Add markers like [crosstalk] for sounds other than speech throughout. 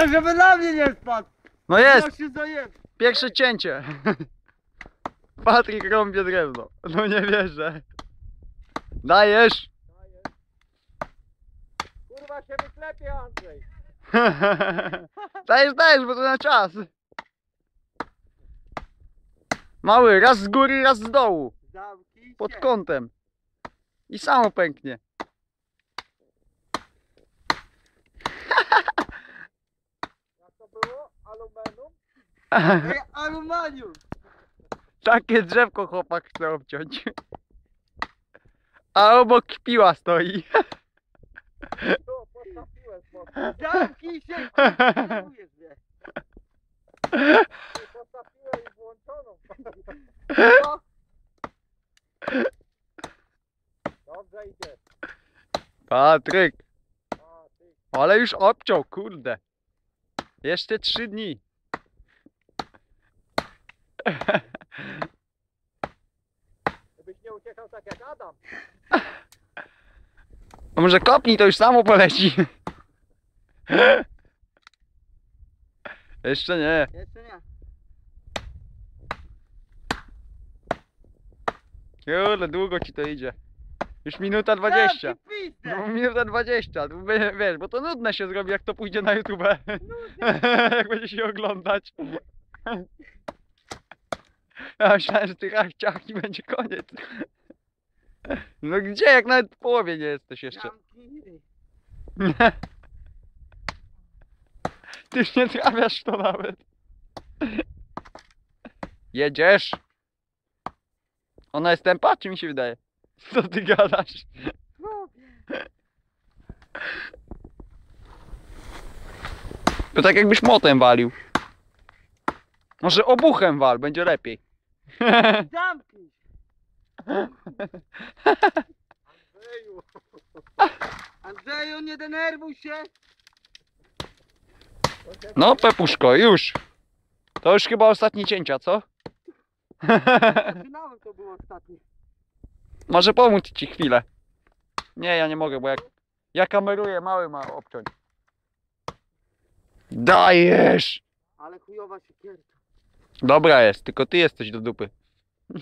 Ale żeby na mnie nie spadł! No jest, się zajeb... pierwsze cięcie. [laughs] Patryk rąbie drewno. No nie wierzę. Dajesz? Kurwa się wyklepie Andrzej! [laughs] dajesz, dajesz, bo to na czas. Mały, raz z góry, raz z dołu. Pod kątem. I samo pęknie. Jak to było? Aluminium! Takie drzewko chłopak chce obciąć. A obok piła stoi. Zamknij się! Kierujesz mnie. Włączoną. No. Dobrze idzie. Patryk, ale już obciął, kurde. Jeszcze trzy dni. Żebyś nie uciekał tak jak Adam. [laughs] A może kopnij, to już samo poleci. [laughs] Jeszcze nie. Jeszcze nie. Kurde, długo ci to idzie. Już minuta dwadzieścia. Zamknij pizdę! No, minuta dwadzieścia. Tu wie- Wiesz, bo to nudne się zrobi, jak to pójdzie na YouTube. [laughs] jak będzie się oglądać. Ja myślałem, że ty rach ciach i będzie koniec. No gdzie, jak nawet w połowie nie jesteś jeszcze. Ryj. Ty już nie trafiasz w to nawet. Jedziesz. Ona jest tempa, czy mi się wydaje? Co ty gadasz? To tak jakbyś motem walił. Może obuchem wal, będzie lepiej. Zamknij się! Andrzeju! Andrzeju, nie denerwuj się! No Pepuszko, już. To już chyba ostatnie cięcia, co? Zaczynałem to było ostatnie. Może pomóc ci chwilę. Nie, ja nie mogę, bo jak ja kameruję, mały ma obciąć. Dajesz! Ale chujowa siekierka. Dobra jest, tylko ty jesteś do dupy. [laughs]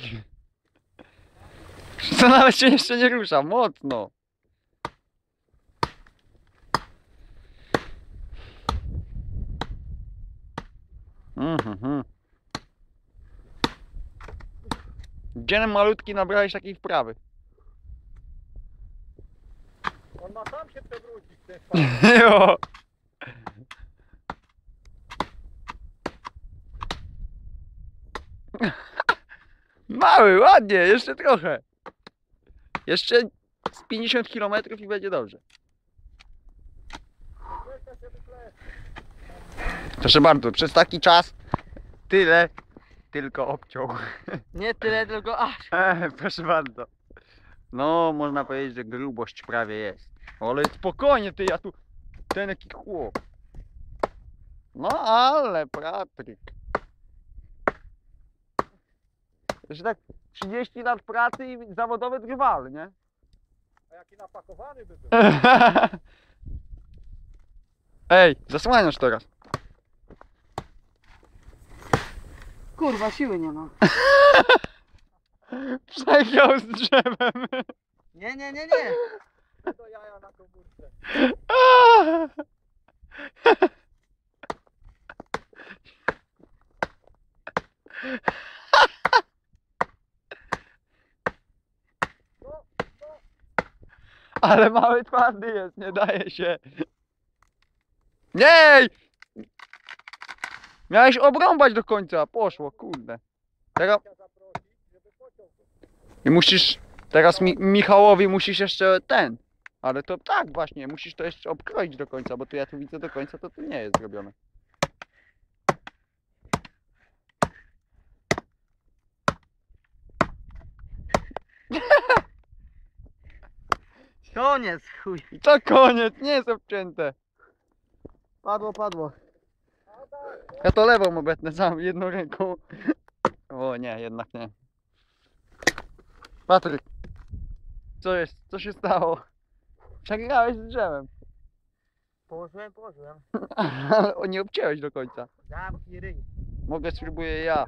To nawet się jeszcze nie rusza, mocno. Mhm. Gdzie malutki nabrałeś takiej wprawy? On ma sam się przewrócić ten [laughs] [laughs] Mały, ładnie, jeszcze trochę. Jeszcze z 50 km i będzie dobrze. Proszę bardzo, przez taki czas tyle tylko obciął. [laughs] Nie tyle, tylko aż. E, proszę bardzo. No, można powiedzieć, że grubość prawie jest. Ale spokojnie ty, ja tu ten jaki chłop. No ale Patryk. Jeszcze tak 30 lat pracy i zawodowy drwal, nie? A jaki napakowany by był. [laughs] Ej, zasłaniasz teraz. Kurwa, siły nie mam. [laughs] Przegiął z drzewem. Nie, nie, nie, nie. To jaja na komórce. [laughs] Ale mały twardy jest, nie daje się. Nie! Miałeś obrąbać do końca, poszło, kurde. Teraz... I musisz, teraz mi, Michałowi musisz jeszcze ten. Ale to tak właśnie, musisz to jeszcze obkroić do końca, bo tu ja tu widzę do końca, to tu nie jest zrobione. Koniec, chuj. To koniec, nie jest obcięte. Padło, padło. Ja to lewą obetnę sam jedną ręką. O nie, jednak nie. Patryk. Co jest? Co się stało? Przegrałeś z drzewem. Położyłem, położyłem. [laughs] Ale nie obcięłeś do końca. Zamknij ryj. Mogę spróbuję ja.